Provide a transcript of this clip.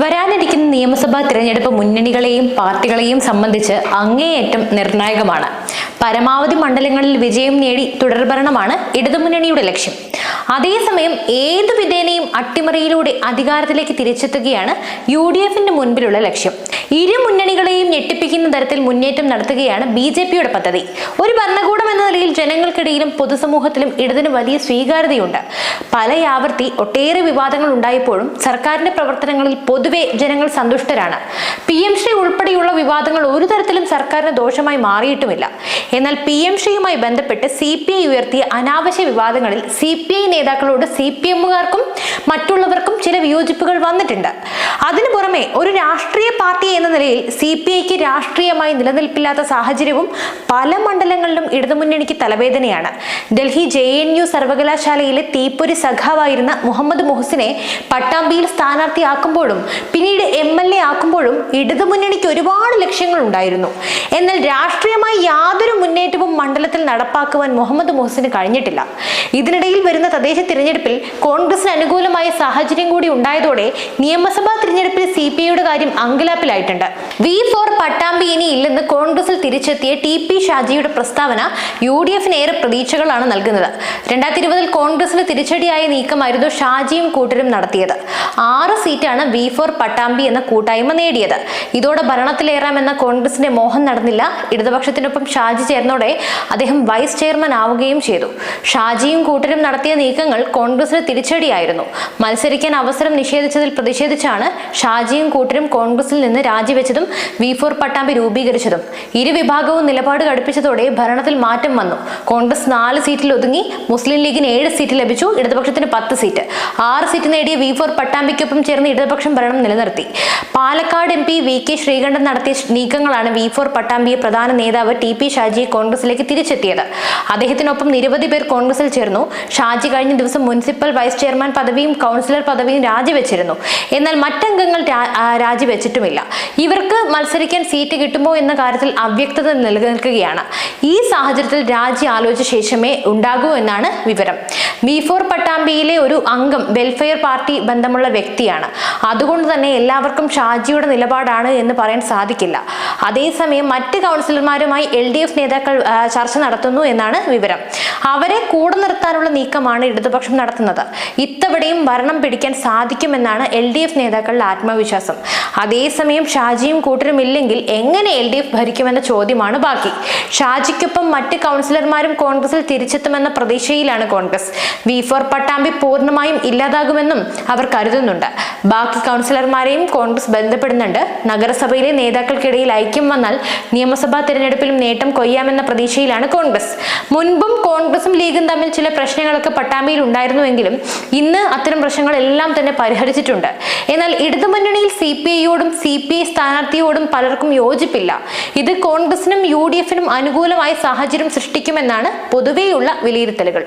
വരാനിരിക്കുന്ന നിയമസഭാ തിരഞ്ഞെടുപ്പ് മുന്നണികളെയും പാർട്ടികളെയും സംബന്ധിച്ച് അങ്ങേയറ്റം നിർണായകമാണ്. പരമാവധി മണ്ഡലങ്ങളിൽ വിജയം നേടി തുടർഭരണമാണ് ഇടതുമുന്നണിയുടെ ലക്ഷ്യം. അതേസമയം ഏതു വിധേനയും അട്ടിമറിയിലൂടെ അധികാരത്തിലേക്ക് തിരിച്ചെത്തുകയാണ് യു ഡി എഫിന്റെ മുൻപിലുള്ള ലക്ഷ്യം. ഇരു മുന്നണികളെയും ഞെട്ടിപ്പിക്കുന്ന തരത്തിൽ മുന്നേറ്റം നടത്തുകയാണ് ബി ജെ പിയുടെ പദ്ധതി. ഒരു ഭരണകൂടം നിലയിൽ ജനങ്ങൾക്കിടയിലും പൊതുസമൂഹത്തിലും ഇടതിന് വലിയ സ്വീകാര്യതയുണ്ട്. പല ആവർത്തി ഒട്ടേറെ വിവാദങ്ങൾ ഉണ്ടായപ്പോഴും സർക്കാരിന്റെ പ്രവർത്തനങ്ങളിൽ പൊതുവെ ജനങ്ങൾ സന്തുഷ്ടരാണ്. പി എം ശ്രീ ഉൾപ്പെടെയുള്ള വിവാദങ്ങൾ ഒരു തരത്തിലും സർക്കാരിന് ദോഷമായി മാറിയിട്ടുമില്ല. എന്നാൽ പി എം ശ്രീയുമായി ബന്ധപ്പെട്ട് സി പി ഐ ഉയർത്തിയ അനാവശ്യ വിവാദങ്ങളിൽ സി പി ഐ നേതാക്കളോട് സി പി എമ്മുകാർക്കും മറ്റുള്ളവർക്കും ചില വിയോജിപ്പുകൾ വന്നിട്ടുണ്ട്. അതിനു പുറമെ ഒരു രാഷ്ട്രീയ പാർട്ടി എന്ന നിലയിൽ സി പി ഐക്ക് രാഷ്ട്രീയമായി നിലനിൽപ്പില്ലാത്ത സാഹചര്യവും പല മണ്ഡലങ്ങളിലും ഇടതുമുന്നണിക്ക് തലവേദനയാണ്. ഡൽഹി ജെ എൻ യു സർവകലാശാലയിലെ തീപ്പൊരി സഖാവായിരുന്ന മുഹമ്മദ് മുഹസിനെ പട്ടാമ്പിയിൽ സ്ഥാനാർത്ഥിയാക്കുമ്പോഴും പിന്നീട് എം എൽ എ ആക്കുമ്പോഴും ഇടതുമുന്നണിക്ക് ഒരുപാട് ലക്ഷ്യങ്ങൾ ഉണ്ടായിരുന്നു എന്നാൽ രാഷ്ട്രീയമായി യാതൊരു മുന്നേറ്റവും മണ്ഡലത്തിൽ നടപ്പാക്കുവാൻ മുഹമ്മദ് മുഹസിന് കഴിഞ്ഞിട്ടില്ല. ഇതിനിടയിൽ വരുന്ന തദ്ദേശ തിരഞ്ഞെടുപ്പിൽ കോൺഗ്രസിന് അനുകൂലമായ സാഹചര്യം കൂടി ഉണ്ടായതോടെ നിയമസഭാ തിരഞ്ഞെടുപ്പിൽ സി പി ഐയുടെ കാര്യം അങ്കലാപ്പിലായിട്ടുണ്ട്. വി ഫോർ പട്ടാമ്പി ഇനി ഇല്ലെന്ന് കോൺഗ്രസിൽ തിരിച്ചെത്തിയ ടി പി ഷാജിയുടെ പ്രസ്താവന യു ഡി എഫിന് ഏറെ പ്രതീക്ഷകളാണ് നൽകുന്നത്. രണ്ടായിരത്തി ഇരുപതിൽ കോൺഗ്രസിന് തിരിച്ചടിയായ നീക്കമായിരുന്നു ഷാജിയും കൂട്ടരും നടത്തിയത്. ആറ് സീറ്റാണ് വി ഫോർ പട്ടാമ്പി എന്ന കൂട്ടായ്മ നേടിയത്. ഇതോടെ ഭരണത്തിലേറാമെന്ന കോൺഗ്രസിന്റെ മോഹം നടന്നില്ല. ഇടതുപക്ഷത്തിനൊപ്പം ഷാജി ചേർന്നോടെ അദ്ദേഹം വൈസ് ചെയർമാൻ ആവുകയും ചെയ്തു. ഷാജിയും കൂട്ടരും നടത്തിയ നീക്കങ്ങൾ കോൺഗ്രസിന് തിരിച്ചടിയായിരുന്നു. മത്സരിക്കാൻ അവസരം നിഷേധിച്ചതിൽ പ്രതിഷേധിച്ചാണ് ഷാജിയും കൂട്ടരും കോൺഗ്രസിൽ നിന്ന് രാജിവെച്ചതും വി ഫോർ പട്ടാമ്പി രൂപീകരിച്ചതും. ഇരുവിഭാഗവും നിലപാട് കടുപ്പിച്ചതോടെ ഭരണത്തിൽ മാറ്റം വന്നു. കോൺഗ്രസ് നാല് സീറ്റിൽ ഒതുങ്ങി. മുസ്ലിം ലീഗിന് ഏഴ് സീറ്റ് ലഭിച്ചു. ഇടതുപക്ഷത്തിന് പത്ത് സീറ്റ്. ആറ് സീറ്റ് നേടിയ വി ഫോർ പട്ടാമ്പിക്കൊപ്പം ചേർന്ന് ഇടതുപക്ഷം ഭരണം നിലനിർത്തി. Palakkad M P V K Sreekandan നടത്തിയ നീക്കങ്ങളാണ് വി ഫോർ പട്ടാമ്പിയെ പ്രധാന നേതാവ് ടി പി ഷാജിയെ കോൺഗ്രസിലേക്ക് തിരിച്ചെത്തിയത്. അദ്ദേഹത്തിനൊപ്പം നിരവധി പേർ കോൺഗ്രസിൽ ചേർന്നു. ഷാജി കഴിഞ്ഞ ദിവസം മുനിസിപ്പൽ വൈസ് ചെയർമാൻ പദവിയും കൗൺസിലർ പദവിയും രാജിവെച്ചിരുന്നു. എന്നാൽ മറ്റംഗങ്ങൾ രാജിവെച്ചിട്ടുമില്ല. ഇവർക്ക് മത്സരിക്കാൻ സീറ്റ് കിട്ടുമോ എന്ന കാര്യത്തിൽ അവ്യക്തത നിലനിൽക്കുകയാണ്. ഈ സാഹചര്യത്തിൽ രാജി ആലോചിച്ച ശേഷമേ ഉണ്ടാകൂ എന്നാണ് വിവരം. ബി ഫോർ പട്ടാമ്പിയിലെ ഒരു അംഗം വെൽഫെയർ പാർട്ടി ബന്ധമുള്ള വ്യക്തിയാണ്. അതുകൊണ്ട് തന്നെ എല്ലാവർക്കും ഷാജിയുടെ നിലപാടാണ് എന്ന് പറയാൻ സാധിക്കില്ല. അതേസമയം മറ്റ് കൗൺസിലർമാരുമായി എൽ നേതാക്കൾ ചർച്ച നടത്തുന്നു എന്നാണ് വിവരം. അവരെ കൂടെ നിർത്താനുള്ള നീക്കമാണ് ഇടതുപക്ഷം നടത്തുന്നത്. ഇത്തവണയും ഭരണം പിടിക്കാൻ സാധിക്കുമെന്നാണ് എൽ ഡി എഫ് നേതാക്കളുടെ ആത്മവിശ്വാസം. അതേസമയം ഷാജിയും കൂട്ടരും ഇല്ലെങ്കിൽ എങ്ങനെ എൽ ഡി എഫ് ഭരിക്കുമെന്ന ചോദ്യമാണ് ബാക്കി. ഷാജിക്കൊപ്പം മറ്റ് കൗൺസിലർമാരും കോൺഗ്രസിൽ തിരിച്ചെത്തുമെന്ന പ്രതീക്ഷയിലാണ് കോൺഗ്രസ്. വി ഫോർ പട്ടാമ്പി പൂർണമായും ഇല്ലാതാകുമെന്നും അവർ കരുതുന്നുണ്ട്. ബാക്കി കൗൺസിലർമാരെയും കോൺഗ്രസ് ബന്ധപ്പെടുന്നുണ്ട്. നഗരസഭയിലെ നേതാക്കൾക്കിടയിൽ ഐക്യം വന്നാൽ നിയമസഭാ തിരഞ്ഞെടുപ്പിലും നേട്ടം കൊയ്യാമെന്ന പ്രതീക്ഷയിലാണ് കോൺഗ്രസ്. മുൻപും കോൺഗ്രസും ലീഗും തമ്മിൽ ചില പ്രശ്നങ്ങളൊക്കെ പട്ടാമ്പിയിൽ ഉണ്ടായിരുന്നുവെങ്കിലും ഇന്ന് അത്തരം പ്രശ്നങ്ങളെല്ലാം തന്നെ പരിഹരിച്ചിട്ടുണ്ട്. എന്നാൽ ഇടതുമുന്നണിയിൽ സി പി ഐയോടും സി പി ഐ സ്ഥാനാർത്ഥിയോടും പലർക്കും യോജിപ്പില്ല. ഇത് കോൺഗ്രസിനും യു ഡി എഫിനും അനുകൂലമായ സാഹചര്യം സൃഷ്ടിക്കുമെന്നാണ് പൊതുവെയുള്ള വിലയിരുത്തലുകൾ.